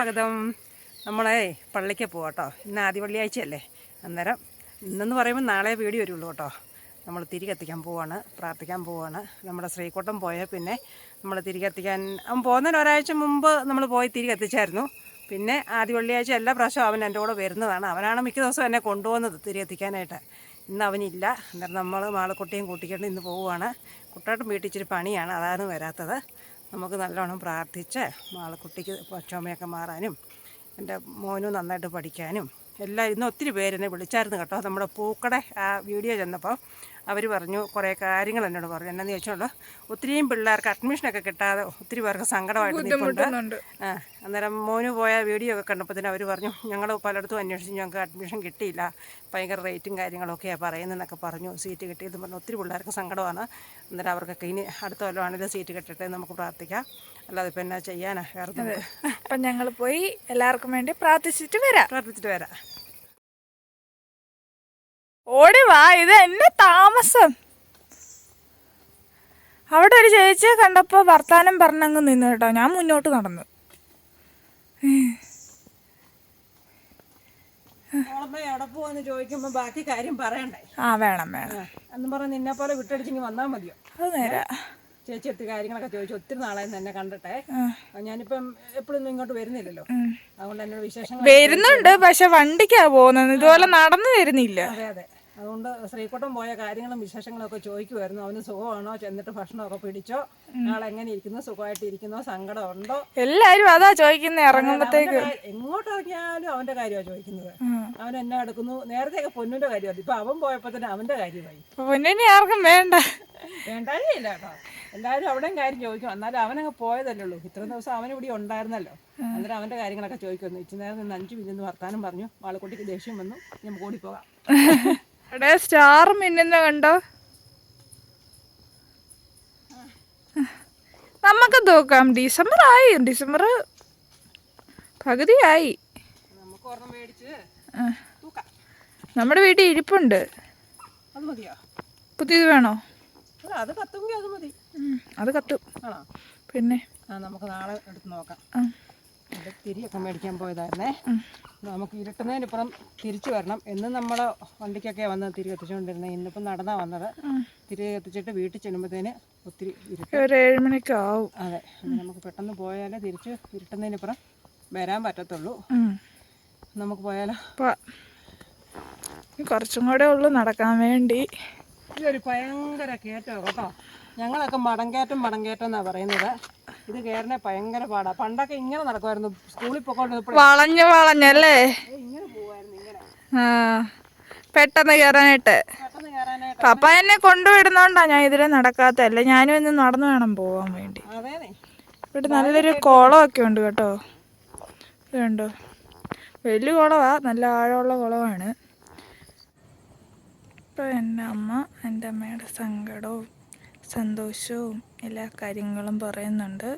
സ്വാഗതം. നമ്മളെ പള്ളിക്ക് പോവാട്ടോ. ഇന്ന് ആദ്യ വെള്ളിയാഴ്ചയല്ലേ അന്നേരം ഇന്നെന്ന് പറയുമ്പോൾ നാളെ വീഡിയോ വരുള്ളൂ കേട്ടോ. നമ്മൾ തിരി പോവാണ്. പ്രാർത്ഥിക്കാൻ പോവാണ്. നമ്മുടെ ശ്രീകോട്ടം പോയാൽ പിന്നെ നമ്മൾ തിരി അവൻ പോകുന്നതിന് ഒരാഴ്ച മുമ്പ് നമ്മൾ പോയി തിരി പിന്നെ ആദ്യ വെള്ളിയാഴ്ച എല്ലാ പ്രാവശ്യവും അവൻ എന്റെ കൂടെ വരുന്നതാണ്. അവനാണ് മിക്ക ദിവസവും എന്നെ കൊണ്ടുപോകുന്നത് തിരി കത്തിക്കാനായിട്ട് ഇന്ന് അവനില്ല. അന്നേരം നമ്മൾ മാളക്കുട്ടിയും കൂട്ടിക്കൊണ്ട് ഇന്ന് പോവുകയാണ് കുട്ടാട്ടും വീട്ടിൽ ഇച്ചിരി പണിയാണ്. അതാണ് വരാത്തത്. നമുക്ക് നല്ലോണം പ്രാർത്ഥിച്ച് മാളക്കുട്ടിക്ക് ചുമയൊക്കെ മാറാനും എന്റെ മോനും നന്നായിട്ട് പഠിക്കാനും എല്ലാം ഇന്ന് ഒത്തിരി പേരെന്നെ വിളിച്ചായിരുന്നു കേട്ടോ. നമ്മുടെ പൂക്കടെ ആ വീഡിയോ ചെന്നപ്പോൾ അവർ പറഞ്ഞു കുറേ കാര്യങ്ങൾ എന്നോട് പറഞ്ഞു. എന്നാന്ന് ചോദിച്ചോളൂ. ഒത്തിരിയും പിള്ളേർക്ക് അഡ്മിഷനൊക്കെ കിട്ടാതെ ഒത്തിരി പേർക്ക് സങ്കടമായിട്ട് നിൽക്കുന്നുണ്ട് ആ അന്നേരം മോന് പോയ വീഡിയോ ഒക്കെ കണ്ടപ്പോൾ തന്നെ അവർ പറഞ്ഞു ഞങ്ങൾ പലയിടത്തും അന്വേഷിച്ചു ഞങ്ങൾക്ക് അഡ്മിഷൻ കിട്ടിയില്ല. ഭയങ്കര റേറ്റും കാര്യങ്ങളൊക്കെയാണ് പറയുന്നതെന്നൊക്കെ പറഞ്ഞു. സീറ്റ് കിട്ടിയതെന്ന് പറഞ്ഞു. ഒത്തിരി പിള്ളേർക്ക് സങ്കടമാണ്. അന്നേരം അവർക്കൊക്കെ ഇനി അടുത്ത കൊല്ലമാണെങ്കിലും സീറ്റ് കിട്ടട്ടെ എന്ന് നമുക്ക് പ്രാർത്ഥിക്കാം. അല്ലാതെ ഇപ്പം എന്നാ ചെയ്യാനാ? വേറെ അപ്പം ഞങ്ങൾ പോയി എല്ലാവർക്കും വേണ്ടി പ്രാർത്ഥിച്ചിട്ട് വരാം. പ്രാർത്ഥിച്ചിട്ട് വരാം. ഓടി വാ ഇത് എന്നെ താമസം. അവിടെ ഒരു ചേച്ചിയെ കണ്ടപ്പോ വർത്താനം പറഞ്ഞങ്ങ് നിന്നു കേട്ടോ. ഞാൻ മുന്നോട്ട് നടന്നു. ബാക്കി കാര്യം പറയണ്ടേ? ആ വേണം വേണം. എന്ന് പറഞ്ഞ് നിന്നെ പോലെ വിട്ടടിച്ചിങ്ങ് വന്നാൽ മതിയോ? അത് നേരാ. ചേച്ചി എത്തി കാര്യങ്ങളൊക്കെ ചോദിച്ചു. ഒത്തിരി നാളായി എന്നെ കണ്ടിട്ടെ. ഞാനിപ്പം എപ്പോഴൊന്നും ഇങ്ങോട്ട് വരുന്നില്ലല്ലോ. അതുകൊണ്ട് എന്നോട് വിശേഷങ്ങൾ വരുന്നുണ്ട് പക്ഷെ വണ്ടിക്കാ പോകുന്നത്. ഇതുപോലെ നടന്നു വരുന്നില്ല. അതെ അതെ. അതുകൊണ്ട് ശ്രീകുട്ടം പോയ കാര്യങ്ങളും വിശേഷങ്ങളും ഒക്കെ ചോദിക്കുമായിരുന്നു അവന് സുഖമാണോ? ചെന്നിട്ട് ഭക്ഷണമൊക്കെ പിടിച്ചോ? നാളെ എങ്ങനെ ഇരിക്കുന്നു? സുഖമായിട്ട് ഇരിക്കുന്നോ സങ്കടം ഉണ്ടോ എല്ലാരും അതാ ചോദിക്കുന്ന ഇറങ്ങുമ്പത്തേക്ക്. എങ്ങോട്ട് ഇറങ്ങിയാലും അവന്റെ കാര്യമാണ് ചോദിക്കുന്നത്. അവൻ എന്നെ എടുക്കുന്നു? നേരത്തെയൊക്കെ പൊന്നിന്റെ കാര്യമാണ് ഇപ്പൊ അവൻ പോയപ്പോ തന്നെ അവന്റെ കാര്യമായി. പൊന്നിനെ ആർക്കും വേണ്ട. വേണ്ടാനേ ഇല്ല കേട്ടോ. എല്ലാവരും അവിടെയും കാര്യം ചോദിക്കും. എന്നാലും അവനങ്ങ് പോയതല്ലേ ഉള്ളൂ. ഇത്രയും ദിവസം അവൻ ഇവിടെ ഉണ്ടായിരുന്നല്ലോ. അന്നേരം അവന്റെ കാര്യങ്ങളൊക്കെ ചോദിക്കുന്നു ഇച്ചിരി നേരം നിന്ന് അഞ്ചു മിനിറ്റ് വർത്താനം പറഞ്ഞു. വാളക്കുട്ടിക്ക് ദേഷ്യം വന്നു. നമുക്ക് ഓടിപ്പോകാം എടേ സ്റ്റാർ മിന്നുന്ന കണ്ടോ? നമുക്ക് നോക്കാം. ഡിസംബർ ആയി. ഡിസംബർ പകുതിയായി. നമ്മുടെ വീട്ടിൽ ഇരിപ്പുണ്ട്. പുതിയത് വേണോ? അത് കത്തും. പിന്നെ? നമുക്ക് നാളെ എടുത്ത് നോക്കാം. ഇത് തിരിയൊക്കെ മേടിക്കാൻ പോയതായിരുന്നേ. നമുക്ക് ഇരുട്ടുന്നതിനിപ്പുറം തിരിച്ചു വരണം. എന്ന് നമ്മളെ വണ്ടിക്കൊക്കെ വന്ന് തിരി കത്തിച്ചുകൊണ്ടിരുന്നത് ഇന്നിപ്പം നടന്നാ വന്നത്. തിരി കത്തിച്ചിട്ട് വീട്ടിൽ ചെല്ലുമ്പോഴത്തേന് ഒത്തിരി ഒരു ഏഴ് മണിക്ക് ആവും. അതെ. നമുക്ക് പെട്ടെന്ന് പോയാലേ തിരിച്ച് ഇരുട്ടുന്നതിനിപ്പുറം വരാൻ പറ്റത്തുള്ളൂ. നമുക്ക് പോയാലോ? കുറച്ചും കൂടെ ഉള്ളു നടക്കാൻ വേണ്ടി. ഇതൊരു ഭയങ്കര കേട്ടോ കേട്ടോ. ഞങ്ങളൊക്കെ മടങ്കേറ്റം മടങ്കേറ്റം എന്നാ പറയുന്നത്. ഇത് കയറിനെ ഭയങ്കര പാടാ. പണ്ടൊക്കെ ഇങ്ങനെ നടക്കുമായിരുന്നു സ്കൂളിൽ വളഞ്ഞു വളഞ്ഞ് വളഞ്ഞല്ലേ? ഇങ്ങനെ പോവായിരുന്നു ഇങ്ങനെ. ആ പെട്ടെന്ന് കയറാനായിട്ട് പപ്പ എന്നെ കൊണ്ടുവിടുന്നോണ്ടാ ഞാൻ ഇതിലെ നടക്കാത്തല്ലേ ഞാനും ഇന്ന് നടന്നു വേണം പോവാൻ വേണ്ടി. ഇവിടെ നല്ലൊരു കുളമൊക്കെ ഉണ്ട് കേട്ടോ. ഇതുണ്ടോ കണ്ടോ? വലിയ കുളവാ. നല്ല ആഴമുള്ള കുളമാണ്. ഇപ്പോൾ എന്റെ അമ്മ എന്റെ അമ്മയുടെ സങ്കടവും സന്തോഷവും എല്ലാ കാര്യങ്ങളും പറയുന്നുണ്ട്.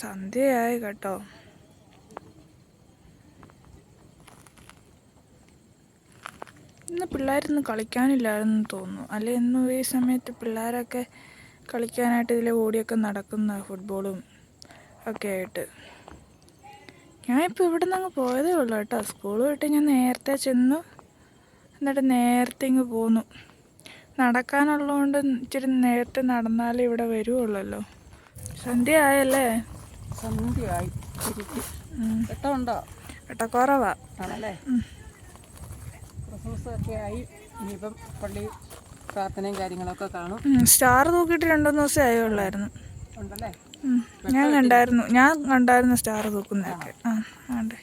സന്ധ്യയായി കേട്ടോ. ഇന്ന് പിള്ളേരൊന്നും കളിക്കാനില്ലായിരുന്നു തോന്നുന്നു. അല്ലെ ഇന്നും ഈ സമയത്ത് പിള്ളേരൊക്കെ കളിക്കാനായിട്ട് ഇതിലെ ഓടിയൊക്കെ നടക്കുന്ന ഫുട്ബോളും ഒക്കെ ആയിട്ട്. ഞാൻ ഇപ്പോൾ ഇവിടെ നിന്ന് അങ്ങ് പോയതേ ഉള്ളൂ കേട്ടോ. സ്കൂൾ വിട്ട് ഞാൻ നേരത്തെ ചെന്നു. എന്നിട്ട് നേരത്തെ ഇങ്ങ് പോന്നു. നടക്കാനുള്ളതുകൊണ്ട് ഇച്ചിരി നേരത്തെ നടന്നാലേ ഇവിടെ വരുവുള്ളല്ലോ. സന്ധ്യ ആയല്ലേ സന്ധ്യ ആയി വെട്ടമുണ്ടോ? വെട്ടക്കുറവാ. ആണല്ലേ? ആയി. ഇനിയിപ്പം പള്ളി പ്രാർത്ഥനയും കാര്യങ്ങളൊക്കെ കാണും. സ്റ്റാർ തൂക്കിയിട്ട് രണ്ടുമൂന്ന് ദിവസമേ ആയുള്ളായിരുന്നു. ഉണ്ടല്ലേ? ഉം. ഞാൻ കണ്ടായിരുന്നു. ഞാൻ കണ്ടായിരുന്നു സ്റ്റാർ തൂക്കുന്നതൊക്കെ. ആ ആണ്ടേ.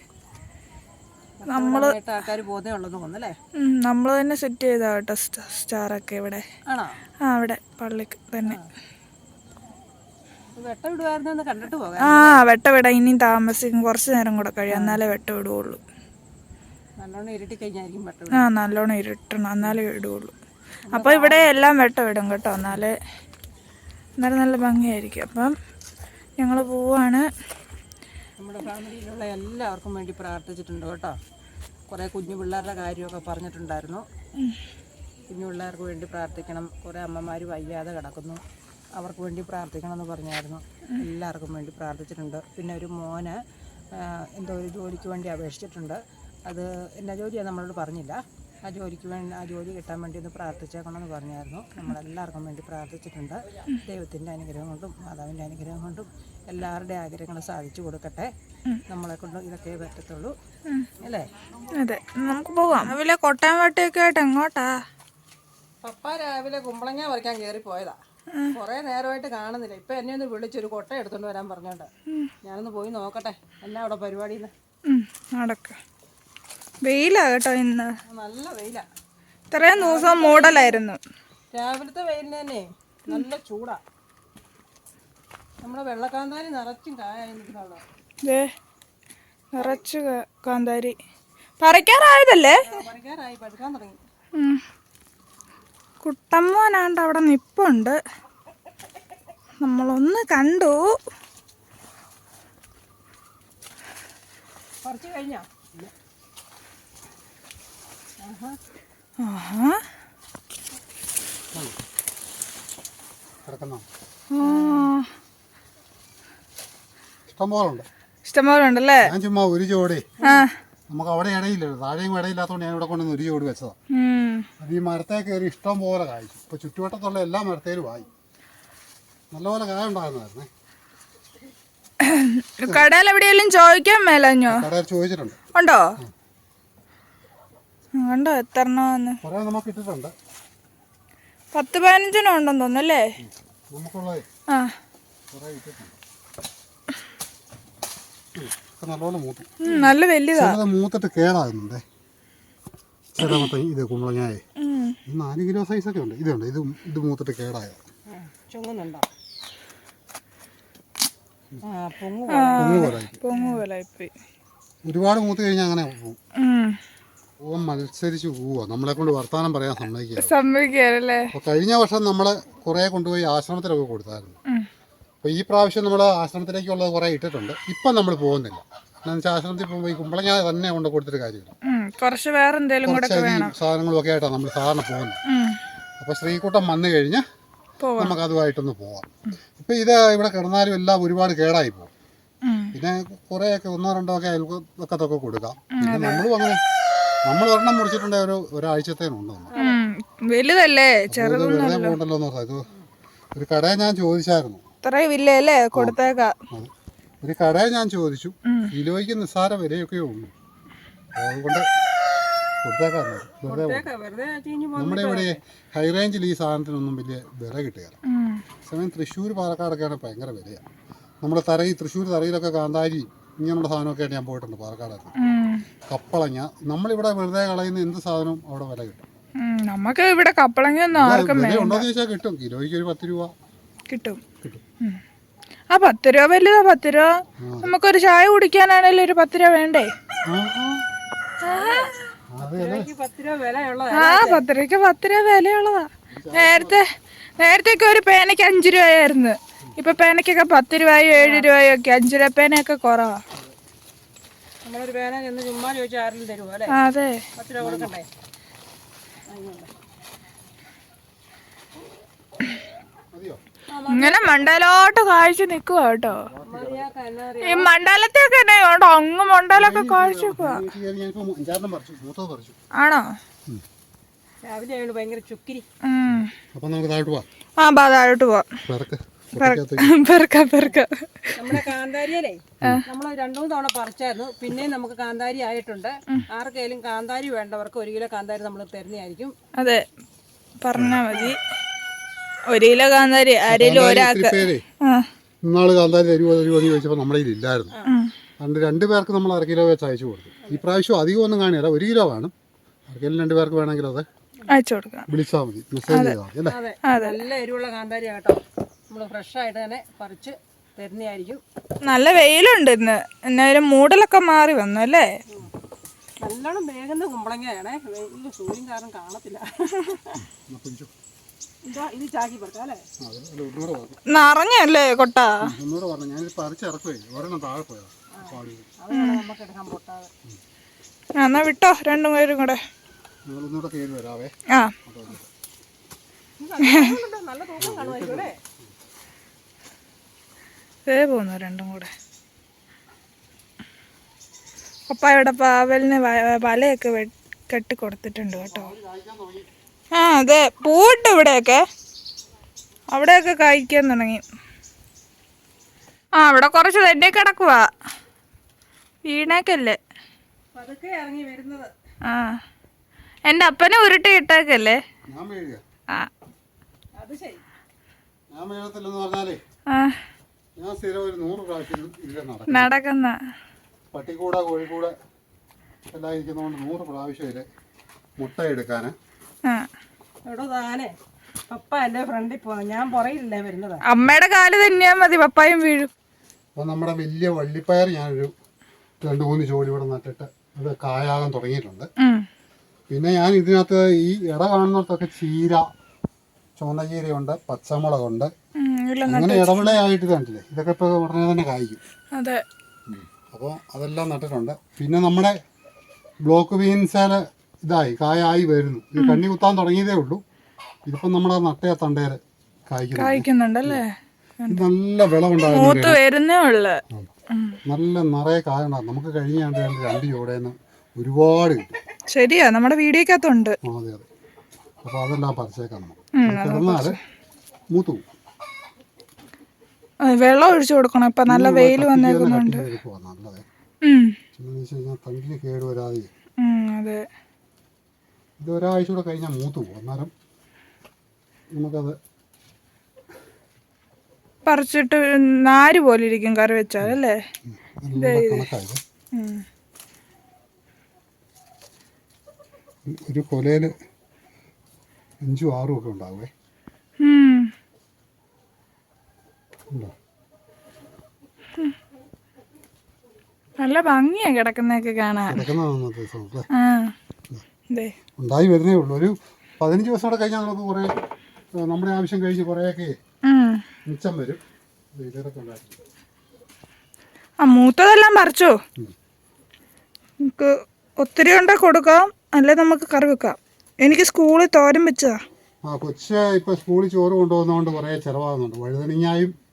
നമ്മൾ ആയിട്ട് ആൾക്കാർ പോകുന്നേ ഉള്ളെന്ന് തോന്നുന്നല്ലേ നമ്മൾ തന്നെ സെറ്റ് ചെയ്താ കേട്ടോ സ്റ്റ- സ്റ്റാറൊക്കെ ഇവിടെ. ആണോ? ആ അവിടെ പള്ളിക്ക് തന്നെ. ആ. വെട്ട വിട ഇനി താമസിക്കും. കുറച്ച് നേരം കൂടെ കഴിയും. എന്നാലേ വെട്ട വെട്ടം ആ നല്ലോണം ഇരുട്ടണം. എന്നാലേ ഇടുള്ളൂ അപ്പോൾ ഇവിടെ എല്ലാം വെട്ട വിടും കേട്ടോ. എന്നാലേ എന്നാലും നല്ല ഭംഗിയായിരിക്കും. അപ്പം ഞങ്ങൾ പോവാണ്. നമ്മുടെ ഫാമിലിയിലുള്ള എല്ലാവർക്കും വേണ്ടി പ്രാർത്ഥിച്ചിട്ടുണ്ട് കേട്ടോ. കുറേ കുഞ്ഞു പിള്ളേരുടെ കാര്യമൊക്കെ പറഞ്ഞിട്ടുണ്ടായിരുന്നു. കുഞ്ഞു പിള്ളേർക്ക് വേണ്ടി പ്രാർത്ഥിക്കണം. കുറേ അമ്മമാർ വയ്യാതെ കിടക്കുന്നു. അവർക്ക് വേണ്ടി പ്രാർത്ഥിക്കണം എന്ന് പറഞ്ഞായിരുന്നു. എല്ലാവർക്കും വേണ്ടി പ്രാർത്ഥിച്ചിട്ടുണ്ട്. പിന്നെ ഒരു മോന് എന്തോ ഒരു ജോലിക്ക് വേണ്ടി അപേക്ഷിച്ചിട്ടുണ്ട്. അത് എന്നാ ജോലിയാണ് നമ്മളോട് പറഞ്ഞില്ല. ആ ജോലിക്ക് വേണ്ടി ആ ജോലി കിട്ടാൻ വേണ്ടി ഒന്ന് പ്രാർത്ഥിച്ചേക്കണമെന്ന് പറഞ്ഞായിരുന്നു. നമ്മളെല്ലാവർക്കും വേണ്ടി പ്രാർത്ഥിച്ചിട്ടുണ്ട്. ദൈവത്തിന്റെ അനുഗ്രഹം കൊണ്ടും മാതാവിന്റെ അനുഗ്രഹം കൊണ്ടും എല്ലാവരുടെയും ആഗ്രഹങ്ങൾ സാധിച്ചു കൊടുക്കട്ടെ. നമ്മളെ കൊണ്ട് ഇതൊക്കെ പറ്റത്തുള്ളൂ. അല്ലേ? അതെ നമുക്ക് പോവാം. രാവിലെ കൊട്ടാൻ വട്ടിയൊക്കെ ആയിട്ട് എങ്ങോട്ടാ? പപ്പ രാവിലെ കുമ്പളങ്ങ പറിക്കാൻ കയറി പോയതാ. കുറേ നേരമായിട്ട് കാണുന്നില്ല. ഇപ്പൊ എന്നെ ഒന്ന് വിളിച്ചൊരു കൊട്ട എടുത്തോണ്ട് വരാൻ പറഞ്ഞോണ്ട്. ഞാനൊന്ന് പോയി നോക്കട്ടെ. എന്നാ അവിടെ പരിപാടിന്ന്? ഉം, നടക്ക്. വെയിലാ കേട്ടോ ഇന്ന്. നല്ല വെയിലാ. ഇത്രയും ദിവസം മൂടലായിരുന്നു രാവിലത്തെ വെയിലിന് തന്നെ നല്ല ചൂടാ. നമ്മുടെ വെള്ളക്കാന്താരി നിറച്ചും കായായി നിൽക്കുന്നുള്ളൂ. ദേ നിറച്ച് കാന്താരി. പറിക്കാറായതല്ലേ? പറിക്കാറായി പഴുക്കാൻ തുടങ്ങി. കുട്ടമ്മോനാണ്ട് അവിടെ നിപ്പുണ്ട്. നമ്മളൊന്ന് കണ്ടു. പറിച്ചു കഴിഞ്ഞാ? ആഹാ ആഹാ കിടക്കുന്ന ആ, ഇഷ്ടംപോലെ ഉണ്ട് ഇഷ്ടംപോലെ ഉണ്ടല്ലേ ഞാൻ ചുമ്മാ ഒരു ജോഡി നമുക്ക് അവിടെ ഇടയില്ലല്ലോ താഴെയും ഇടയില്ലാത്തതുകൊണ്ട് ഞാൻ ഇവിടെ കൊണ്ടുവന്ന് ഒരു ജോഡി വെച്ചതാ. അത് ഈ മരത്തേ കയറി ഇഷ്ടം പോലെ കായ്ച്ചു. ഇപ്പൊ ചുറ്റുവട്ടത്തുള്ള എല്ലാ മരത്തേലും ആയി. നല്ലപോലെ കായ ഉണ്ടാകുന്നതായിരുന്നേ കടയിൽ എവിടെയെങ്കിലും ചോദിക്കാൻ മേലഞ്ഞോ? കടയിൽ ചോദിച്ചിട്ടുണ്ട്. ഉണ്ടോ? കണ്ടോ എത്ര എണ്ണമെന്ന് കുറേ നമുക്ക് ഇട്ടിട്ടുണ്ട്. പത്ത് പതിനഞ്ചെണ്ണം ഉണ്ടെന്ന് തോന്നുന്നല്ലേ ആ. ഉം, നല്ല വലിയതാ മൂത്തിട്ട് കേടാകുന്നുണ്ടേ. ഇത് കുമ്പളങ്ങായേ. നാല് കിലോ സൈസൊക്കെ ഉണ്ട്. ഇതുണ്ട്. ഇത് ഇത് മൂത്തിട്ട് കേടായ. ഒരുപാട് മൂത്ത് കഴിഞ്ഞാൽ അങ്ങനെ പോകും. മത്സരിച്ച് പോവുക നമ്മളെ കൊണ്ട് വർത്തമാനം പറയാൻ സമ്മതിക്കുക സമ്മതിക്കാറല്ലേ കഴിഞ്ഞ വർഷം നമ്മൾ കുറെ കൊണ്ടുപോയി ആശ്രമത്തിലൊക്കെ കൊടുത്തായിരുന്നു. അപ്പൊ ഈ പ്രാവശ്യം നമ്മൾ ആശ്രമത്തിലേക്കുള്ളത് കുറെ ഇട്ടിട്ടുണ്ട്. ഇപ്പൊ നമ്മൾ പോകുന്നില്ല. എന്നുവെച്ചാൽ ആശ്രമത്തിൽ പോകുമ്പോൾ ഈ കുമ്പളങ്ങ തന്നെ കൊണ്ട് കൊടുത്തിട്ട് കാര്യമില്ല. കുറച്ച് വേറെ എന്തെങ്കിലും സാധനങ്ങളും ഒക്കെ ആയിട്ടാണ് നമ്മൾ സാധാരണ പോകുന്നത്. അപ്പൊ ശ്രീകൂട്ടം വന്നു കഴിഞ്ഞ് നമുക്ക് അതുമായിട്ടൊന്ന് പോവാം. ഇപ്പൊ ഇത് ഇവിടെ കിടന്നാലും എല്ലാം ഒരുപാട് കേടായി പോകും. പിന്നെ കുറെയൊക്കെ ഒന്നോ രണ്ടോ ഒക്കെ അയൽവക്കത്തൊക്കെ കൊടുക്കാം. നമ്മളും അങ്ങനെ നമ്മൾ ഒരെണ്ണം മുറിച്ചിട്ടുണ്ട് ഒരു ഒരാഴ്ചത്തേനുണ്ട് നമ്മൾ. വലുതല്ലേ? പോകണ്ടല്ലോ എന്ന് പറഞ്ഞാൽ ഇത് ഒരു കടയെ ഞാൻ ചോദിച്ചായിരുന്നു. ഇത്രയും ഇല്ലല്ലേ കൊടുത്തേക്കാ? അത്. ഒരു കടയെ ഞാൻ ചോദിച്ചു. കിലോയ്ക്ക് നിസ്സാര വിലയൊക്കെ ഉള്ളൂ. അതുകൊണ്ട് കൊടുത്തേക്കാം വെറുതെ കൊടു- വെറുതെ ചീഞ്ഞു നമ്മുടെ ഇവിടെ ഹൈ റേഞ്ചിൽ ഈ സാധനത്തിനൊന്നും വലിയ വില കിട്ടുകയില്ല. സമയം തൃശ്ശൂർ പാലക്കാടൊക്കെയാണ് ഭയങ്കര വിലയാണ് നമ്മുടെ തറയിൽ തൃശ്ശൂർ തറയിലൊക്കെ കാന്താരി ഇങ്ങനെയുള്ള സാധനമൊക്കെ ആയിട്ട് ഞാൻ പോയിട്ടുണ്ട് പാലക്കാടായിരുന്നു ഉം. കപ്പളങ്ങ. നമ്മളിവിടെ വെറുതെ കളയുന്ന എന്ത് സാധനം അവിടെ വില കിട്ടും. നമുക്ക് ഇവിടെ കപ്പളങ്ങ ഒന്നും ആർക്കും ഉണ്ടോ എന്ന് ചോദിച്ചാൽ കിട്ടും. കിലോയ്ക്ക് ഒരു പത്ത് രൂപ. കിട്ടും. കിട്ടും. ആ പത്ത് രൂപ വലുതാ പത്ത് രൂപ. നമുക്കൊരു ചായ കുടിക്കാനാണെങ്കിലും ഒരു പത്ത് രൂപ വേണ്ടേ? ആ പത്ത് രൂപയ്ക്ക് പത്ത് രൂപ വിലയുള്ളതാ. നേരത്തെ നേരത്തെയൊക്കെ ഒരു പേനയ്ക്ക് അഞ്ച് രൂപയായിരുന്നു. ഇപ്പൊ പേനയ്ക്കൊക്കെ പത്ത് രൂപയോ ഏഴ് രൂപയോ ഒക്കെ അഞ്ച് രൂപ പേനയൊക്കെ കുറവാ. നമ്മളൊരു പേന ചുമ്മാ ചോദിച്ചാൽ ആരെങ്കിലും തരുമോ അല്ലേ? അതെ. പത്ത് രൂപ കൊടുക്കണ്ടേ? ഇങ്ങനെ മണ്ടലോട്ട് കാഴ്ച നിക്കുക കേട്ടോ. ഈ മണ്ഡലത്തെയൊക്കെ തന്നെ കേട്ടോ അങ്ങ് മണ്ഡലൊക്കെ കാഴ്ച ആണോ? രാവിലെ ഭയങ്കര ചുക്കിരി. നമുക്ക് താഴോട്ട് പോവാം. ആ ബാ താഴോട്ട് പോവാം. പിറക്ക് പെറുക്ക നമ്മുടെ കാന്താരിയല്ലേ? നമ്മൾ രണ്ടു മൂന്ന് തവണ പറിച്ചായിരുന്നു. പിന്നെയും നമുക്ക് കാന്താരി ആയിട്ടുണ്ട്. ആർക്കെങ്കിലും കാന്താരി വേണ്ടവർക്ക് ഒരു കിലോ കാന്താരി നമ്മൾ തരുന്നതായിരിക്കും. അതെ. പറഞ്ഞാ മതി. ഒരു കിലോ കാന്താരി ആരെങ്കിലും ഒരാൾക്ക്. ഇന്നാൾ കാന്താരി തരുമോ തരുമോ എന്ന് ചോദിച്ചപ്പോൾ നമ്മുടെ കയ്യിൽ ഇല്ലായിരുന്നു. അതുകൊണ്ട് രണ്ട് പേർക്ക് നമ്മൾ അര കിലോ വെച്ച് അയച്ചു കൊടുത്തു. ഈ പ്രാവശ്യം അധികം ഒന്നും കാണില്ല. ഒരു കിലോ വേണം. ആർക്കെങ്കിലും രണ്ടു പേർക്ക് വേണമെങ്കിൽ അത് അയച്ചു കൊടുക്കാം. വിളിച്ചാൽ മതി. മെസ്സേജ് ചെയ്താൽ മതി അല്ലേ? നല്ല എരിവുള്ള കാന്താരി കേട്ടോ. നമ്മൾ ഫ്രഷ് ആയിട്ട് തന്നെ പറിച്ച് തരുന്നതായിരിക്കും. നല്ല വെയിലുണ്ട് ഇന്ന്. എന്നാലും മൂടലൊക്കെ മാറി വന്നു അല്ലേ? നല്ലോണം വേഗം കുമ്പളങ്ങയാണേ. വെയിലിന് സൂര്യൻ കാരണം കാണത്തില്ല. നിറഞ്ഞല്ലേ കൊട്ട? എന്നാ വിട്ടോ. രണ്ടും പേരും കൂടെ. ആ. നല്ല തൂക്കം കാണുമായിരിക്കും അല്ലേ പോകുന്നു രണ്ടും കൂടെ. പപ്പ ഇവിടെ പാവലിന് വലയൊക്കെ വെ- കെട്ടി കൊടുത്തിട്ടുണ്ട് കേട്ടോ. ആ അതെ പൂട്ട് ഇവിടെയൊക്കെ. അവിടെയൊക്കെ കഴിക്കാൻ തുടങ്ങി. ആ അവിടെ കുറച്ച് തന്നെ കിടക്കുക വീണേക്കല്ലേ? പതുക്കെ ഇറങ്ങി വരുന്നത്. ആ. എന്റെ അപ്പനെ ഉരുട്ടി ഇട്ടേക്കല്ലേ? ആ. അത് ശരി. ഞാൻ വീഴത്തില്ലെന്ന് പറഞ്ഞാലേ. ആ. ഞാൻ സ്ഥിരം ഒരു നൂറ് പ്രാവശ്യം നടക്കും. നടക്കുന്ന. പട്ടിക്കൂട കോഴിക്കൂട എല്ലാം ഇരിക്കുന്നതുകൊണ്ട് നൂറ് പ്രാവശ്യം ഇതിൽ മുട്ട എടുക്കാൻ പപ്പ ഫ്രണ്ടിൽ ഞാൻ വരുന്നത്? അമ്മയുടെ കാൽ തന്നെയാ മതി പപ്പായും വീഴും. അപ്പോൾ നമ്മുടെ വലിയ വള്ളിപ്പയർ ഞാനൊരു രണ്ട് മൂന്ന് ജോലി ഇവിടെ നട്ടിട്ട് അത് കായാകാൻ തുടങ്ങിയിട്ടുണ്ട്. പിന്നെ ഞാൻ ഇതിനകത്ത് ഈ ഇട കാണുന്നിടത്തൊക്കെ ചീര ചുവന്ന ചീരയുണ്ട് പച്ചമുളകുണ്ട്. അങ്ങനെ ഇടവിളയായിട്ട് കണ്ടില്ലേ? ഇതൊക്കെ ഇപ്പോൾ ഉടനെ തന്നെ കായ്ക്കും. അതെ. അപ്പോൾ അതെല്ലാം നട്ടിട്ടുണ്ട്. പിന്നെ നമ്മുടെ ബ്ലോക്ക് ബീൻസേല ഇതായി കായായി വരുന്നു. ഇത് കണ്ണി കുത്താൻ തുടങ്ങിയതേ ഉള്ളൂ. ഇതിപ്പം നമ്മുടെ നട്ടയ തണ്ടേര് കായ്ക്കുന്നു കായ്ക്കുന്നുണ്ടല്ലേ? നല്ല വിളവുണ്ടായിരുന്നു. വരുന്നേ ഉള്ളു. നല്ല നിറയെ കായുണ്ടാകും നമുക്ക് കഴിഞ്ഞ ആണ്ട് രണ്ട് ചൂടേന്ന് ഒരുപാട് കിട്ടും. ശരിയാ. നമ്മുടെ വീഡിയോക്കകത്തുണ്ട്. അപ്പൊ അതെ അതെ. അപ്പോൾ അതെല്ലാം പറിച്ചേക്കാം നമ്മൾ കിടന്നാൽ മൂത്തു വെള്ളം ഒഴിച്ചു കൊടുക്കണം. ഇപ്പൊ നല്ല വെയിൽ വന്നേക്കുന്നുണ്ട്. കേട് വരാതെ. അതെ. ഇത് ഒരാഴ്ച കൂടെ കഴിഞ്ഞാൽ മൂത്ത് പോകും. അന്നേരം നമുക്കത് പറിച്ചിട്ട് നാര് പോലെ ഇരിക്കും കറി വെച്ചാൽ അല്ലേ. ഒരു കൊലയിൽ അഞ്ചും ആറും ഒക്കെ ഉണ്ടാവുമേ ഉം. ഉണ്ടോ നല്ല ഭംഗിയാ കിടക്കുന്നൊക്കെ കാണാൻ. ഉണ്ടായി വരുന്നേ ഉള്ളൂ. ഒരു പതിനഞ്ച് ദിവസം കൂടെ കഴിഞ്ഞാൽ നമുക്ക് കുറെ നമ്മുടെ ആവശ്യം കഴിഞ്ഞ് കുറേയൊക്കെ. മിച്ചം വരും. ആ മൂത്തതെല്ലാം പറിച്ചോ? നമുക്ക് ഒത്തിരി ഉണ്ടെ കൊടുക്കാം അല്ലെ നമുക്ക് കറി വെക്കാം. എനിക്ക് സ്കൂളിൽ തോരൻ വെച്ചതാ. ആ കൊച്ച് ഇപ്പൊ സ്കൂളിൽ ചോറ് കൊണ്ടുപോകുന്നതുകൊണ്ട് കുറേ ചിലവാകുന്നുണ്ട്. വഴുതനങ്ങായും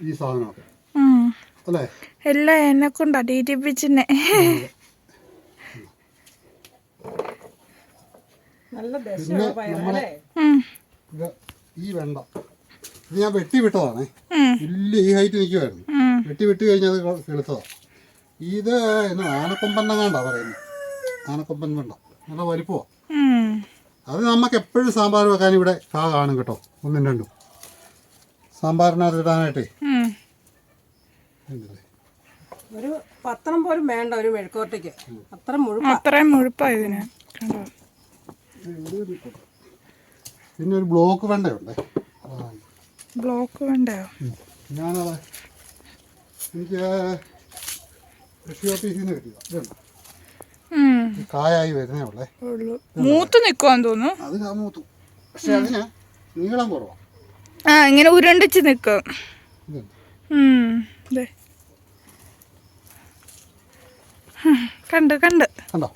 ഈ സാധനമൊക്കെ. ഉം. അല്ലേ? എല്ലാം എന്നെ കൊണ്ടാ ഡീറ്റിപ്പിച്ചെ ഈ വെണ്ട. ഇത് ഞാൻ വെട്ടി വിട്ടതാണേ. വലിയ ഈ ഹൈറ്റ് നിൽക്കുമായിരുന്നു വെട്ടി വിട്ട് കഴിഞ്ഞാൽ അത് കെളുത്തതാണ് ഇത് എന്നാ ആനക്കൊമ്പൻ കണ്ടാ പറയുന്നത് ആനക്കൊമ്പൻ വെണ്ട. നല്ല വലിപ്പമാണ് അത് നമുക്ക് എപ്പോഴും സാമ്പാർ വെക്കാൻ ഇവിടെ കാ കാണും കേട്ടോ. ഒന്നും രണ്ടും. സാമ്പാറിനകത്ത് ഇടാനായിട്ടേ? ഒരു പത്രം പോലും വേണ്ട ഒരു മെഴുക്കോട്ടയ്ക്ക് അത്ര മുഴുപ്പ. അത്രയും മുഴുപ്പാ ഇതിന്. കണ്ടോ? പിന്നെ ഒരു ബ്ലോക്ക് വെണ്ടയുണ്ടേ ബ്ലോക്ക് വേണ്ടയോ. ഞാനത് എനിക്ക് കൃഷി ഓഫീസിൽ നിന്ന് കിട്ടിയതാണ് കായായി വരുന്നേ ഉള്ളേ. ഉള്ളു. മൂത്ത് നിക്കുവാന്ന് തോന്നുന്നു. അത് ഞാൻ മൂത്തു. പക്ഷെ അതിന് നീളം കുറവാണ് ആ ഇങ്ങനെ ഉരുണ്ടിച്ച് നിക്കും ഇതുണ്ട് ഉം. ദേ. ഹും, കണ്ടു കണ്ടു. കണ്ടോ?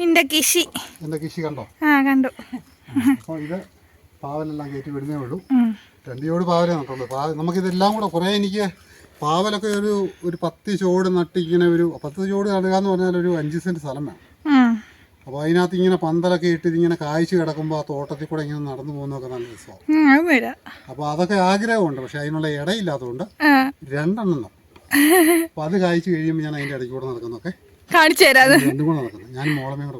നിന്റെ കിശി. എന്റെ കിശി കണ്ടോ? ആ കണ്ടു. അപ്പോൾ ഇത് പാവലെല്ലാം കയറ്റി വിടുന്നേ ഉള്ളൂ. രണ്ടിയോട് പാവലേ നട്ടുള്ളൂ. പാവ നമുക്കിതെല്ലാം കൂടെ കുറേ എനിക്ക് പാവലൊക്കെ ഒരു ഒരു പത്ത് ചോട് നട്ട് ഇങ്ങനെ ഒരു പത്ത് ചോട് നടുക എന്ന് പറഞ്ഞാൽ ഒരു അഞ്ച് സെന്റ് സ്ഥലം വേണം. അപ്പൊ അപ്പോൾ അതിനകത്ത് ഇങ്ങനെ പന്തലൊക്കെ ഇട്ട് ഇതിങ്ങനെ കായ്ച്ചു കിടക്കുമ്പോൾ ആ തോട്ടത്തിൽ കൂടെ ഇങ്ങനെ നടന്നു പോകുന്നൊക്കെ നല്ല രസമാണ്. അപ്പൊ അപ്പോൾ അതൊക്കെ ആഗ്രഹമുണ്ട്. പക്ഷെ അതിനുള്ള ഇടയില്ലാത്തതുകൊണ്ട് രണ്ടെണ്ണം അപ്പൊ അത് കായ്ച്ചു കഴിയുമ്പോൾ ഞാൻ അതിന്റെ ഇടയ്ക്ക് കൂടെ നടക്കുന്നൊക്കെ കാണിച്ചു തരാം രണ്ടും കൂടെ നടക്കുന്നത് ഞാൻ മോളമേ കൂടെ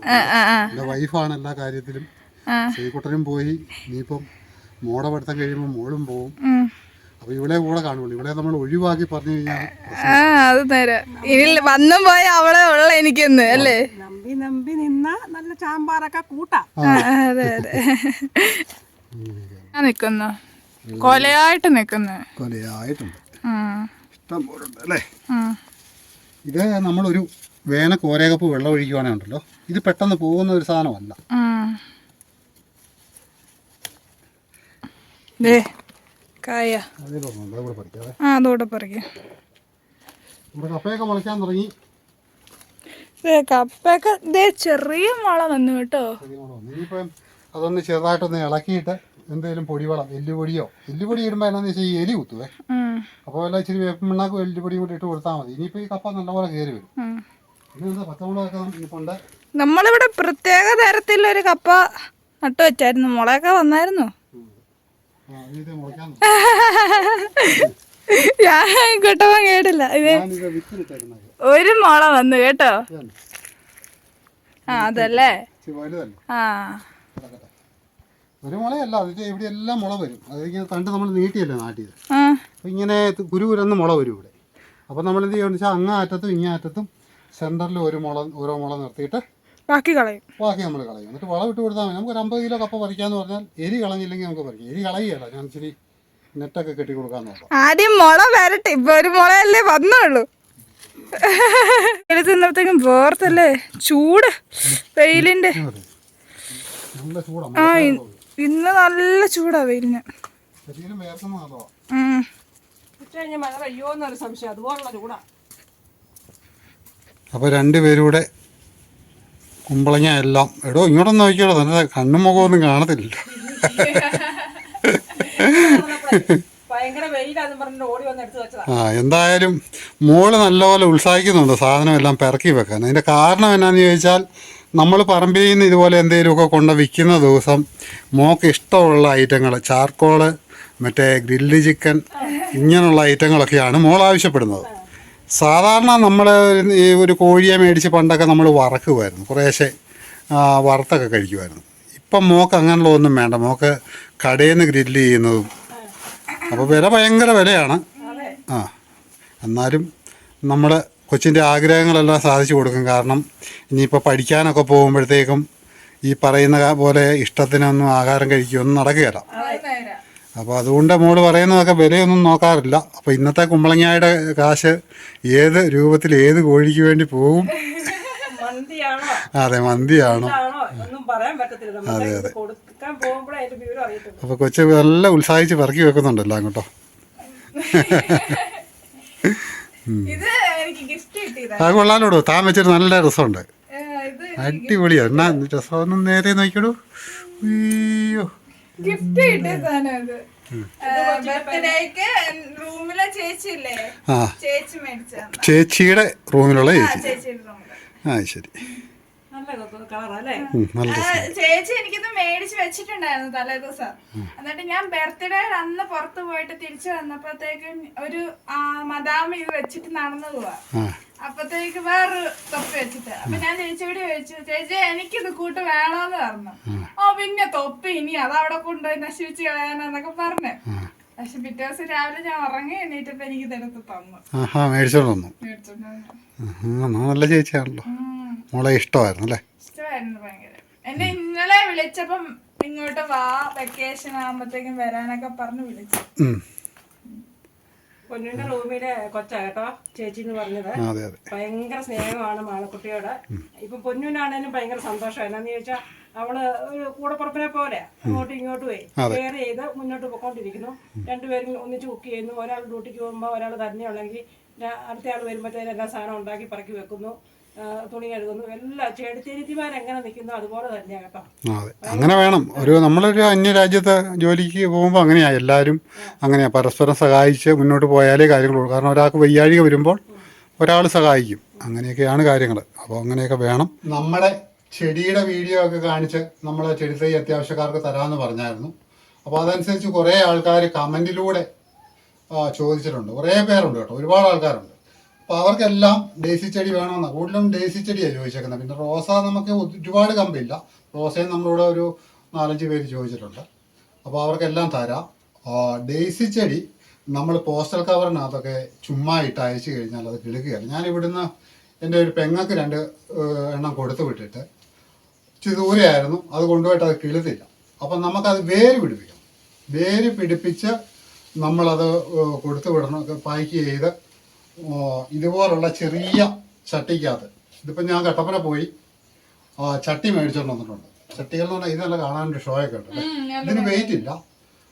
എന്റെ വൈഫാണ് എല്ലാ കാര്യത്തിലും. ശ്രീകുട്ടനും പോയി. ഇനിയിപ്പം മോടെ പഠിത്തം കഴിയുമ്പോൾ മോളും പോവും. അപ്പൊ അപ്പോൾ ഇവളെ കൂടെ കാണുള്ളൂ. ഇവളെ നമ്മൾ ഒഴിവാക്കി പറഞ്ഞു കഴിഞ്ഞാൽ ആ അത് നേരെ. ഇനി വന്നും പോയ അവളെ ഉള്ള എനിക്കൊന്ന് അല്ലേ? നമ്പി നമ്പി നിന്ന നല്ല ചാമ്പാറൊക്കെ കൂട്ടാം. ആ, അതെ അതെ. നിക്കുന്നു. കൊലയായിട്ട് നിക്കുന്നു. കൊലയായിട്ടുണ്ട്. ഇഷ്ടം പോലെ അല്ലേ? ഉം. ഇത് നമ്മളൊരു വേന കോരകപ്പ് വെള്ളം ഒഴിക്കുവാണെന്നുണ്ടല്ലോ ഇത് പെട്ടെന്ന് പോകുന്ന ഒരു സാധനമല്ല. കപ്പയൊക്കെ മുളയ്ക്കാൻ തുടങ്ങി. കപ്പയൊക്കെ ചെറിയ മുള വന്നു കേട്ടോ. ഇനിയിപ്പം അതൊന്ന് ചെറുതായിട്ടൊന്ന് ഇളക്കിയിട്ട് എന്തെങ്കിലും പൊടിവളം എല്ലുപൊടിയോ. എല്ലുപൊടി ഇടുമ്പോൾ എന്നാന്ന് വെച്ചാൽ ഈ എലി കുത്തുവേ. അപ്പൊ അപ്പോൾ എല്ലാം ഇച്ചിരി വേപ്പ് മണ്ണാക്കും എല്ലുപൊടിയും കൂടി ഇട്ട് കൊടുത്താൽ മതി. ഇനിയിപ്പോൾ ഈ കപ്പ നല്ലപോലെ കയറി വരും. നമ്മളിവിടെ പ്രത്യേക തരത്തിലൊരു കപ്പ നട്ടു വെച്ചായിരുന്നു. മുളയൊക്കെ വന്നായിരുന്നു. ഞാൻ കേട്ടപ്പോ കേട്ടില്ല. ഇത് ഒരു മുള വന്നു കേട്ടോ? ആ അതല്ലേ? ആ. ഒരു മുളയല്ല അത് ഇവിടെ എല്ലാം മുള വരും. അത് ഇങ്ങനെ തണ്ട് നമ്മൾ നീട്ടിയല്ലേ നാട്ടിയത്? ആ. അപ്പോൾ ഇങ്ങനെ കുരുകുരന്ന് കുരു കുരന്ന് മുള വരും ഇവിടെ. അപ്പൊ നമ്മൾ എന്ത് വെച്ചാൽ അങ്ങേ അറ്റത്തും ഇങ്ങേ അറ്റത്തും സെന്ററിൽ ഒരു മുള ഓരോ മുള നിർത്തിയിട്ട് ബാക്കി കളയും. ബാക്കി നമ്മൾ കളയും. എന്നിട്ട് വളം ഇട്ട് കൊടുത്താൽ മതി. നമുക്ക് ഒരു അമ്പത് കിലോ കപ്പ പറിക്കാന്ന് പറഞ്ഞാൽ എരി കളഞ്ഞില്ലെങ്കിൽ നമുക്ക് പറിക്കാം. എരി കളയുകയല്ല. ഞാൻ ഇച്ചിരി നെറ്റൊക്കെ കെട്ടി കൊടുക്കാന്ന് നോക്കാം ആദ്യം മുള വരട്ടെ. ഇപ്പൊ ഒരു മുളയല്ലേ വന്നുള്ളൂ. തിന്നപ്പോഴത്തേക്കും വേർത്തല്ലേ ചൂട്. വെയിലിന്റെ. നല്ല ചൂടാണ് ആ ഇന്ന് നല്ല ചൂടാ വെയിലിന്. ശരീരം വേർക്കുന്ന മഴ പെയ്യോന്നൊരു സംശയം. അതുപോലുള്ള ചൂടാ. അപ്പോൾ രണ്ട് കൂടെ കുമ്പളങ്ങ എല്ലാം. എടോ ഇങ്ങോട്ടൊന്നും നോക്കിയോളൂ നല്ല കണ്ണും മുഖമൊന്നും കാണത്തില്ല. ആ എന്തായാലും മോൾ നല്ലപോലെ ഉത്സാഹിക്കുന്നുണ്ട് സാധനം എല്ലാം പിറക്കി വെക്കാൻ. അതിന്റെ കാരണം എന്നാന്ന് ചോദിച്ചാൽ നമ്മൾ പറമ്പിൽ നിന്ന് ഇതുപോലെ എന്തെങ്കിലുമൊക്കെ കൊണ്ട് വിൽക്കുന്ന ദിവസം മോക്ക് ഇഷ്ടമുള്ള ഐറ്റങ്ങൾ ചാർക്കോൾ മറ്റേ ഗ്രില്ല് ചിക്കൻ ഇങ്ങനെയുള്ള ഐറ്റങ്ങളൊക്കെയാണ് മോൾ ആവശ്യപ്പെടുന്നത്. സാധാരണ നമ്മൾ ഈ ഒരു കോഴിയെ മേടിച്ച് പണ്ടൊക്കെ നമ്മൾ വറക്കുമായിരുന്നു കുറേശ്ശെ വറുത്തൊക്കെ കഴിക്കുമായിരുന്നു ഇപ്പം മോക്ക് അങ്ങനെയുള്ള ഒന്നും വേണ്ട. മോക്ക് കടയിൽ നിന്ന് ഗ്രില്ല് ചെയ്യുന്നതും അപ്പോൾ വില ഭയങ്കര വിലയാണ്. ആ എന്നാലും നമ്മൾ കൊച്ചിന്റെ ആഗ്രഹങ്ങളെല്ലാം സാധിച്ചു കൊടുക്കും. കാരണം ഇനിയിപ്പോൾ പഠിക്കാനൊക്കെ പോകുമ്പോഴത്തേക്കും ഈ പറയുന്ന പോലെ ഇഷ്ടത്തിനൊന്നും ആഹാരം കഴിക്കുകയൊന്നും നടക്കുകയില്ല. അപ്പോൾ അതുകൊണ്ട് മോൾ പറയുന്നതൊക്കെ വിലയൊന്നും നോക്കാറില്ല. അപ്പോൾ ഇന്നത്തെ കുമ്പളങ്ങയുടെ കാശ് ഏത് രൂപത്തിൽ ഏത് കോഴിക്ക് വേണ്ടി പോകും? അതെ മന്തിയാണോ? അതെ അതെ. അപ്പോൾ കൊച്ചു നല്ല ഉത്സാഹിച്ച് പെറുക്കി വെക്കുന്നുണ്ടല്ലോ അങ്ങോട്ടോ. അത് കൊള്ളാലോടോ. താൻ വെച്ചിട്ട് നല്ല രസമുണ്ട്. അടിപൊളിയാണ് ഇത് രസം എന്നാ രസമൊന്നും നേരെ നോക്കിയോടൂ അയ്യോ. ഗിഫ്റ്റ് കിട്ടിയ സാധനം ഇത്. ബർത്ത്ഡേക്ക് റൂമിലെ ചേച്ചി ഇല്ലേ ആ. ചേച്ചി മേടിച്ചതാണ് ചേച്ചിയുടെ റൂമിലുള്ള ചേച്ചി. ആ ശരി. ചേച്ചി എനിക്കിത് മേടിച്ച് വെച്ചിട്ടുണ്ടായിരുന്നു തലേ ദിവസം. എന്നിട്ട് ഞാൻ ബർത്ത്ഡേ അന്ന് പുറത്തു പോയിട്ട് തിരിച്ചു വന്നപ്പോഴത്തേക്കും ഒരു മദാമ ഇത് വെച്ചിട്ട് നടന്നു പോവാ. അപ്പത്തേക്ക് വേറൊരു തൊപ്പി വെച്ചിട്ട്. അപ്പൊ ഞാൻ ചേച്ചിയോട് ചോദിച്ചു ചേച്ചി എനിക്കിത് കൂട്ട് വേണോന്ന് പറഞ്ഞു. ഓ പിന്നെ തൊപ്പി ഇനി അതവിടെ കൊണ്ടുപോയി നശിപ്പിച്ച് കളയാനെന്നൊക്കെ പറഞ്ഞു. പക്ഷെ പിറ്റേ ദിവസം രാവിലെ ഞാൻ ഉറങ്ങി എണീറ്റപ്പോ എനിക്ക് ഇതെടുത്ത് തന്നു മേടിച്ചോണ്ട് വന്നു. നല്ല ചേച്ചിയാണല്ലോ. മോളെ ഇഷ്ടമായിരുന്നു അല്ലേ? ഇഷ്ടമായിരുന്നു ഭയങ്കര. എന്നെ ഇന്നലെ വിളിച്ചപ്പം ഇങ്ങോട്ട് വാ വെക്കേഷൻ ആകുമ്പത്തേക്കും വരാനൊക്കെ പറഞ്ഞു വിളിച്ചു. പൊന്നിന്റെ റൂമിലെ കൊച്ചാ കേട്ടോ ചേച്ചി എന്ന് പറഞ്ഞത് അതെ അതെ. ഭയങ്കര സ്നേഹമാണ് മാളക്കുട്ടിയോട്. ഇപ്പൊ പൊന്നുവിനാണേലും ഭയങ്കര സന്തോഷം എന്നാന്ന് ചോദിച്ചാൽ അവൾ ഒരു കൂടപ്പുറപ്പിനെ പോലെ അങ്ങോട്ടും ഇങ്ങോട്ടും കെയർ ചെയ്ത് മുന്നോട്ട് പോയിക്കൊണ്ടിരിക്കുന്നു. രണ്ടുപേരും ഒന്നിച്ച് കുക്ക് ചെയ്യുന്നു. ഒരാൾ ഡ്യൂട്ടിക്ക് പോകുമ്പോൾ ഒരാൾ തന്നെയുള്ളെങ്കിൽ അടുത്ത ആൾ വരുമ്പോഴത്തേനും എല്ലാ സാധനം ഉണ്ടാക്കി പറക്കി വെക്കുന്നു. തുണി കഴുകുന്നു. എല്ലാ ചെടിച്ചേരിത്തിമാരെങ്ങനെ നിൽക്കുന്നു അതുപോലെ തന്നെയാണ് കേട്ടോ. അതെ. അങ്ങനെ വേണം. ഒരു നമ്മളൊരു അന്യരാജ്യത്തെ ജോലിക്ക് പോകുമ്പോൾ അങ്ങനെയാണ് എല്ലാവരും അങ്ങനെയാണ് പരസ്പരം സഹായിച്ച് മുന്നോട്ട് പോയാലേ കാര്യങ്ങളുള്ളൂ. കാരണം ഒരാൾക്ക് വയ്യാഴിക വരുമ്പോൾ ഒരാൾ സഹായിക്കും. അങ്ങനെയൊക്കെയാണ് കാര്യങ്ങൾ അപ്പോൾ അങ്ങനെയൊക്കെ വേണം. നമ്മുടെ ചെടിയുടെ വീഡിയോ ഒക്കെ കാണിച്ച് നമ്മൾ ചെടി തൈ അത്യാവശ്യക്കാർക്ക് തരാമെന്ന് പറഞ്ഞായിരുന്നു. അപ്പോൾ അതനുസരിച്ച് കുറേ ആൾക്കാർ കമന്റിലൂടെ ചോദിച്ചിട്ടുണ്ട്. കുറേ പേരുണ്ട് കേട്ടോ. ഒരുപാട് ആൾക്കാരുണ്ട്. അപ്പോൾ അവർക്കെല്ലാം ഡേസി ചെടി വേണമെന്നാണ് കൂടുതലും ഡേസി ചെടിയാണ് ചോദിച്ചേക്കുന്നത്. പിന്നെ റോസ നമുക്ക് ഒരുപാട് കമ്പില്ല റോസയും നമ്മളിവിടെ ഒരു നാലഞ്ച് പേര് ചോദിച്ചിട്ടുണ്ട്. അപ്പോൾ അവർക്കെല്ലാം തരാം. ഡേസി ചെടി നമ്മൾ പോസ്റ്റൽ കവറിനകത്തൊക്കെ ചുമ്മാ ഇട്ട് അയച്ചു കഴിഞ്ഞാൽ അത് കിളുക്കുകയാണ് ഞാൻ ഇവിടുന്ന് എന്റെ ഒരു പെങ്ങക്ക് രണ്ട് എണ്ണം കൊടുത്തു വിട്ടിട്ട് ദൂരെയായിരുന്നു അത് കൊണ്ടുപോയിട്ട് അത് കിളുത്തില്ല. അപ്പം നമുക്കത് വേര് പിടിപ്പിക്കാം. വേര് പിടിപ്പിച്ച് നമ്മളത് കൊടുത്തു വിടണം. പാക്ക് ചെയ്ത് ഇതുപോലുള്ള ചെറിയ ചട്ടിക്കകത്ത് ഇതിപ്പോൾ ഞാൻ കട്ടപ്പന പോയി ചട്ടി മേടിച്ചോണ്ട് വന്നിട്ടുണ്ട്. ചട്ടികൾ എന്ന് പറഞ്ഞാൽ ഇതെല്ലാം കാണാനൊരു ഷോയൊക്കെ ഉണ്ട് അല്ലേ? ഇതിന് വെയിറ്റ് ഇല്ല.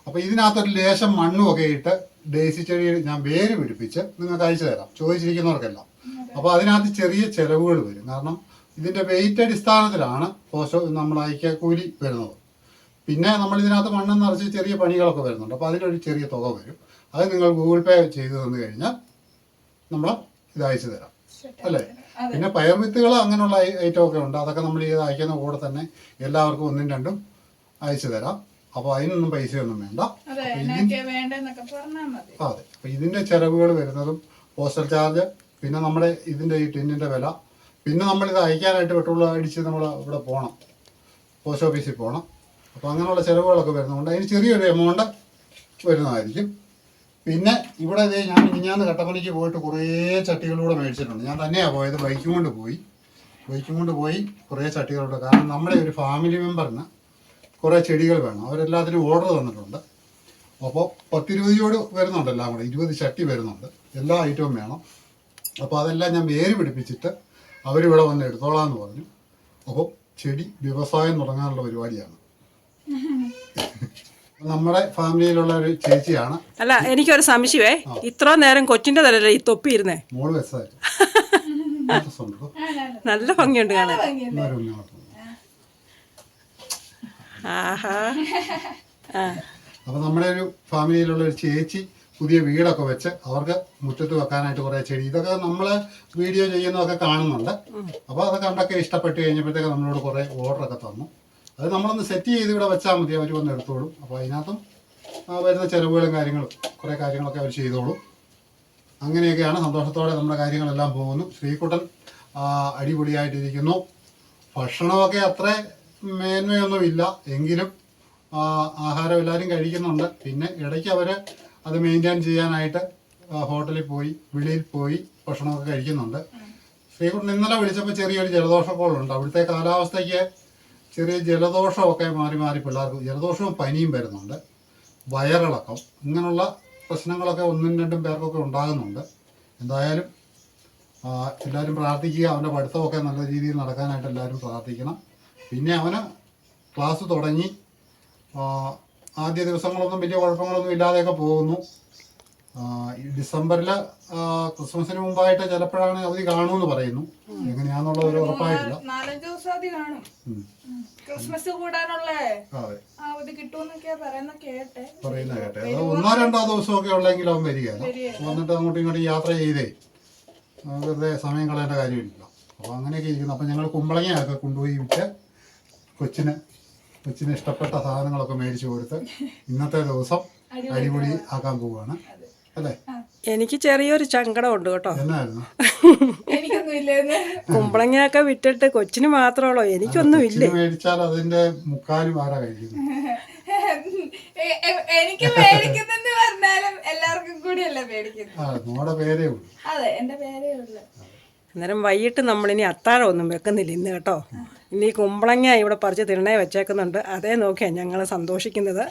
അപ്പോൾ ഇതിനകത്തൊരു ലേശം മണ്ണും ഒക്കെ ഇട്ട് ഡേസി ചെടി ഞാൻ വേര് പിടിപ്പിച്ച് നിങ്ങൾക്ക് അയച്ചു തരാം. ചോദിച്ചിരിക്കുന്നവർക്കെല്ലാം. അപ്പോൾ അതിനകത്ത് ചെറിയ ചിലവുകൾ വരും. കാരണം ഇതിന്റെ വെയിറ്റ് അടിസ്ഥാനത്തിലാണ് പോഷ നമ്മൾ അയക്ക കൂലി വരുന്നത്. പിന്നെ നമ്മൾ ഇതിനകത്ത് മണ്ണ് നിറച്ച് ചെറിയ പണികളൊക്കെ വരുന്നുണ്ട്. അപ്പോൾ അതിനൊരു ചെറിയ തുക വരും. അത് നിങ്ങൾ ഗൂഗിൾ പേ ചെയ്ത് തന്നു കഴിഞ്ഞാൽ നമ്മൾ ഇത് അയച്ചു തരാം അല്ലേ? പിന്നെ പയോമിത്തുകൾ അങ്ങനെയുള്ള ഐറ്റം ഒക്കെ ഉണ്ട്. അതൊക്കെ നമ്മൾ ഇത് അയക്കുന്ന കൂടെ തന്നെ എല്ലാവർക്കും ഒന്നും രണ്ടും അയച്ചു തരാം. അപ്പോൾ അതിനൊന്നും പൈസയൊന്നും വേണ്ട. അതെ അപ്പോൾ ഇതിന്റെ ചിലവുകൾ വരുന്നതും പോസ്റ്റൽ ചാർജ് പിന്നെ നമ്മുടെ ഇതിന്റെ ഈ ടിന്നിന്റെ വില പിന്നെ നമ്മളിത് അയക്കാനായിട്ട് പെട്രോൾ അടിച്ച് നമ്മൾ ഇവിടെ പോകണം പോസ്റ്റ് ഓഫീസിൽ പോകണം അപ്പോൾ അങ്ങനെയുള്ള ചിലവുകളൊക്കെ വരുന്നതുകൊണ്ട് അതിന് ചെറിയൊരു എമൗണ്ട് വരുന്നതായിരിക്കും. പിന്നെ ഇവിടെ ഇതേ ഞാൻ ഇനിഞ്ഞാന്ന് കട്ടപ്പനയ്ക്ക് പോയിട്ട് കുറേ ചട്ടികളൂടെ മേടിച്ചിട്ടുണ്ട്. ഞാൻ തന്നെയാണ് പോയത്. ബൈക്കും കൊണ്ട് പോയി. ബൈക്കും കൊണ്ട് പോയി കുറേ ചട്ടികളുണ്ട് കാരണം നമ്മുടെ ഒരു ഫാമിലി മെമ്പറിന് കുറേ ചെടികൾ വേണം. അവരെല്ലാത്തിനും ഓർഡർ തന്നിട്ടുണ്ട്. അപ്പോൾ പത്തിരുപത് ചൂട് വരുന്നുണ്ട് എല്ലാം കൂടെ. ഇരുപത് ചട്ടി വരുന്നുണ്ട്. എല്ലാ ഐറ്റവും വേണം. അപ്പോൾ അതെല്ലാം ഞാൻ വേര് പിടിപ്പിച്ചിട്ട് അവരിവിടെ വന്ന് എടുത്തോളാം എന്ന് പറഞ്ഞു. അപ്പോൾ ചെടി വ്യവസായം തുടങ്ങാനുള്ള പരിപാടിയാണ്. നമ്മുടെ ഫാമിലിയിലുള്ള ഒരു ചേച്ചിയാണ്. അല്ല എനിക്കൊരു സംശയമേ. ഇത്ര നേരം കൊച്ചിന്റെ തലല്ലേ ഈ തൊപ്പി ഇരുന്നേ? മോൾ നല്ല ഭംഗിയുണ്ട് കാണാൻ. ആഹാ. ആ. അപ്പോൾ നമ്മുടെ ഒരു ഫാമിലിയിലുള്ള ഒരു ചേച്ചി പുതിയ വീടൊക്കെ വെച്ച് അവർക്ക് മുറ്റത്ത് വെക്കാനായിട്ട് കുറെ ചെടി ഇതൊക്കെ നമ്മൾ വീഡിയോ ചെയ്യുന്നതൊക്കെ കാണുന്നുണ്ട്. അപ്പോൾ അത് കണ്ടൊക്കെ ഇഷ്ടപ്പെട്ട് കഴിഞ്ഞപ്പോഴത്തേക്ക് നമ്മളോട് കുറേ ഓർഡറൊക്കെ തന്നു. അത് നമ്മളൊന്ന് സെറ്റ് ചെയ്ത് ഇവിടെ വെച്ചാൽ മതി. അവർ വന്ന് എടുത്തോളും. അപ്പോൾ അതിനകത്തും വരുന്ന ചിലവുകളും കാര്യങ്ങളും കുറേ കാര്യങ്ങളൊക്കെ അവർ ചെയ്തോളും. അങ്ങനെയൊക്കെയാണ് സന്തോഷത്തോടെ നമ്മുടെ കാര്യങ്ങളെല്ലാം പോകുന്നു. ശ്രീകുട്ടൻ അടിപൊളിയായിട്ടിരിക്കുന്നു. ഭക്ഷണമൊക്കെ അത്ര മേന്മയൊന്നുമില്ല. എങ്കിലും ആഹാരം എല്ലാവരും കഴിക്കുന്നുണ്ട്. പിന്നെ ഇടയ്ക്ക് അവർ അത് മെയിന്റെയിൻ ചെയ്യാനായിട്ട് ഹോട്ടലിൽ പോയി വെളിയിൽ പോയി ഭക്ഷണമൊക്കെ കഴിക്കുന്നുണ്ട്. ശ്രീകുട്ടൻ ഇന്നലെ വിളിച്ചപ്പോൾ ചെറിയൊരു ജലദോഷക്കോളുണ്ട് അവിടുത്തെ കാലാവസ്ഥയ്ക്ക് ചെറിയ ജലദോഷമൊക്കെ മാറി മാറി പിള്ളേർക്ക് ജലദോഷവും പനിയും വരുന്നുണ്ട്. വയറിളക്കം ഇങ്ങനെയുള്ള പ്രശ്നങ്ങളൊക്കെ ഒന്നും രണ്ടും പേർക്കൊക്കെ ഉണ്ടാകുന്നുണ്ട്. എന്തായാലും എല്ലാവരും പ്രാർത്ഥിക്കുക. അവന്റെ പഠിത്തമൊക്കെ നല്ല രീതിയിൽ നടക്കാനായിട്ട് എല്ലാവരും പ്രാർത്ഥിക്കണം. പിന്നെ അവന് ക്ലാസ് തുടങ്ങി. ആദ്യ ദിവസങ്ങളൊന്നും വലിയ കുഴപ്പങ്ങളൊന്നും ഇല്ലാതെയൊക്കെ പോകുന്നു. ഡിസംബറിൽ ക്രിസ്മസിന് മുമ്പായിട്ട് ചിലപ്പോഴാണ് അവധി കാണുമെന്ന് പറയുന്നു. എങ്ങനെയാന്നുള്ള ഒരു ഉറപ്പായിട്ടില്ല. നാലഞ്ച് ദിവസം അതി കാണും. ക്രിസ്മസ് കൂടാനുള്ള അതെ. അവധി കിട്ടുമെന്നൊക്കെയാ പറയുന്ന കേട്ടെ. പറയുന്ന കേട്ടെ. ഒന്നോ രണ്ടോ ദിവസമൊക്കെ ഉള്ളെങ്കിൽ അവൻ വരികയല്ല. വന്നിട്ട് അങ്ങോട്ടും ഇങ്ങോട്ടും യാത്ര ചെയ്തേ. വെറുതെ സമയം കളയേണ്ട കാര്യമില്ല. അപ്പോൾ അങ്ങനെയൊക്കെ ഇരിക്കുന്നു. അപ്പം ഞങ്ങൾ കുമ്പളങ്ങയൊക്കെ കൊണ്ടുപോയി വിട്ട് കൊച്ചിന് കൊച്ചിന് ഇഷ്ടപ്പെട്ട സാധനങ്ങളൊക്കെ മേടിച്ചു കൊടുത്ത് ഇന്നത്തെ ദിവസം അടിപൊളി. ആക്കാൻ പോവുകയാണ്. അല്ലേ എനിക്ക് ചെറിയൊരു ചങ്കടമുണ്ട് കേട്ടോ. കുമ്പളങ്ങയൊക്കെ വിട്ടിട്ട് കൊച്ചിന് മാത്രമുള്ളൂ എനിക്കൊന്നും ഇല്ല മേടിച്ചാൽ അതിന്റെ മുക്കാലും ആരാ എനിക്ക് മേടിക്കുന്നെന്ന് പറഞ്ഞാലും എല്ലാവർക്കും കൂടിയല്ല മേടിക്കുന്നത്? ആ നമ്മുടെ പേരേ ഉള്ളൂ. അതെ എന്റെ പേരേ ഉള്ളു. അന്നേരം വൈകിട്ട് നമ്മളിനി അത്താഴം ഒന്നും വെക്കുന്നില്ല ഇന്ന് കേട്ടോ. ഇനി കുമ്പളങ്ങ ഇവിടെ പറിച്ച് തിണ്ണേ വെച്ചേക്കുന്നുണ്ട്. അതേ നോക്കിയാ ഞങ്ങൾ സന്തോഷിക്കുന്നത്.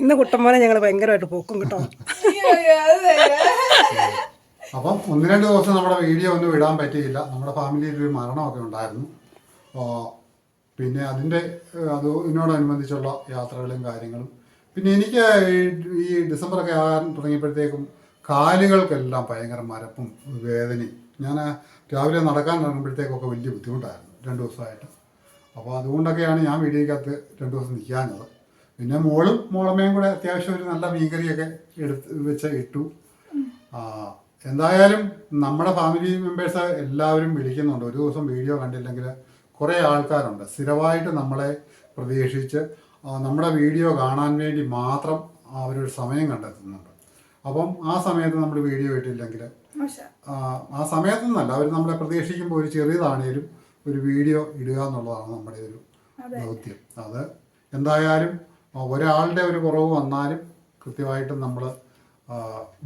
ഇന്ന് കുട്ടന്മാരെ ഞങ്ങൾ ഭയങ്കരമായിട്ട് പോക്കും കേട്ടോ. അപ്പം ഒന്ന് രണ്ട് ദിവസം നമ്മുടെ വീഡിയോ ഒന്നും ഇടാൻ പറ്റിയില്ല. നമ്മുടെ ഫാമിലിയിൽ ഒരു മരണമൊക്കെ ഉണ്ടായിരുന്നു. പിന്നെ അതിന്റെ അത് ഇതിനോടനുബന്ധിച്ചുള്ള യാത്രകളും കാര്യങ്ങളും. പിന്നെ എനിക്ക് ഈ- ഡിസംബറൊക്കെ ആകാൻ തുടങ്ങിയപ്പോഴത്തേക്കും കാലുകൾക്കെല്ലാം ഭയങ്കര മരപ്പും വേദനയും. ഞാൻ രാവിലെ നടക്കാൻ തുടങ്ങുമ്പോഴത്തേക്കൊക്കെ വലിയ ബുദ്ധിമുട്ടായിരുന്നു രണ്ട് ദിവസമായിട്ട്. അപ്പോൾ അതുകൊണ്ടൊക്കെയാണ് ഞാൻ വീഡിയോക്കകത്ത് രണ്ട് ദിവസം നിൽക്കാഞ്ഞത്. പിന്നെ മോളും മോളമ്മയും കൂടെ അത്യാവശ്യം ഒരു നല്ല മീൻകറിയൊക്കെ എടുത്ത് വെച്ച് ഇട്ടു. ആ, എന്തായാലും നമ്മുടെ ഫാമിലി മെമ്പേഴ്സ് എല്ലാവരും വിളിക്കുന്നുണ്ട്. ഒരു ദിവസം വീഡിയോ കണ്ടില്ലെങ്കിൽ കുറേ ആൾക്കാരുണ്ട്. സ്ഥിരമായിട്ട് നമ്മളെ പ്രതീക്ഷിച്ച് നമ്മുടെ വീഡിയോ കാണാൻ വേണ്ടി മാത്രം അവരൊരു സമയം കണ്ടെത്തുന്നുണ്ട്. അപ്പം ആ സമയത്ത് നമ്മൾ വീഡിയോ ഇട്ടില്ലെങ്കിൽ ആ, സമയത്തൊന്നല്ല അവർ നമ്മളെ പ്രതീക്ഷിക്കുമ്പോൾ ഒരു ചെറിയതാണേലും ഒരു വീഡിയോ ഇടുക എന്നുള്ളതാണ് നമ്മുടെ ഒരു ദൗത്യം. അത് എന്തായാലും ഒരാളുടെ ഒരു കുറവ് വന്നാലും കൃത്യമായിട്ടും നമ്മൾ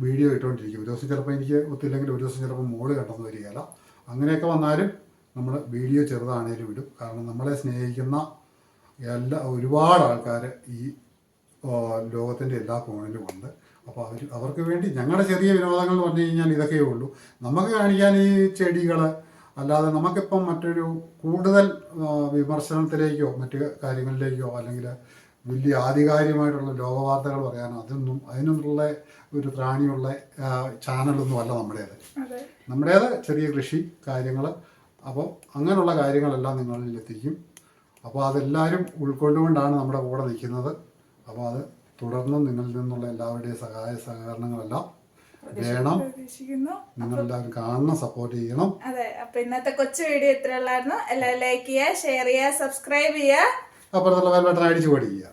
വീഡിയോ ഇട്ടുകൊണ്ടിരിക്കും ഒരു ദിവസം ചിലപ്പോൾ എനിക്ക് ഒത്തില്ലെങ്കിൽ ഒരു ദിവസം ചിലപ്പോൾ മോൾ കണ്ടെന്ന് വരികയില്ല. അങ്ങനെയൊക്കെ വന്നാലും നമ്മൾ വീഡിയോ ചെറുതാണേലും ഇടും. കാരണം നമ്മളെ സ്നേഹിക്കുന്ന എല്ലാ ഒരുപാട് ആൾക്കാർ ഈ ലോകത്തിന്റെ എല്ലാ കോണിലും ഉണ്ട്. അപ്പോൾ അവർ അവർക്ക് വേണ്ടി ഞങ്ങളുടെ ചെറിയ വിനോദങ്ങൾ എന്ന് പറഞ്ഞു കഴിഞ്ഞാൽ ഇതൊക്കെയേ ഉള്ളൂ. നമുക്ക് കാണിക്കാൻ ഈ ചെടികൾ അല്ലാതെ നമുക്കിപ്പം മറ്റൊരു കൂടുതൽ വിമർശനത്തിലേക്കോ മറ്റ് കാര്യങ്ങളിലേക്കോ അല്ലെങ്കിൽ വലിയ ആധികാരികമായിട്ടുള്ള ലോകവാർത്തകൾ പറയാനോ അതൊന്നും അതിനുള്ള ഒരു ത്രാണിയുള്ള ചാനലൊന്നും അല്ല നമ്മുടേത്. നമ്മുടേത് ചെറിയ കൃഷി കാര്യങ്ങൾ അപ്പോൾ അങ്ങനെയുള്ള കാര്യങ്ങളെല്ലാം നിങ്ങളിൽ എത്തിക്കും. അപ്പോൾ അതെല്ലാവരും ഉൾക്കൊണ്ടുകൊണ്ടാണ് നമ്മുടെ കൂടെ നിൽക്കുന്നത്. അപ്പോൾ അത് തുടർന്നും നിങ്ങളിൽ നിന്നുള്ള എല്ലാവരുടെയും സഹായ സഹകരണങ്ങളെല്ലാം വേണം. നിങ്ങളെല്ലാവരും കാണണം സപ്പോർട്ട് ചെയ്യണം. അതെ. അപ്പൊ ഇന്നത്തെ കൊച്ചു വീഡിയോ ഇത്ര ഉള്ളായിരുന്നു. എല്ലാവരും ലൈക്ക് ചെയ്യുക ഷെയർ ചെയ്യുക സബ്സ്ക്രൈബ് ചെയ്യുക. അപ്പുറത്തുള്ള ബെൽ ബട്ടൺ അടിച്ചു പഠിക്കുക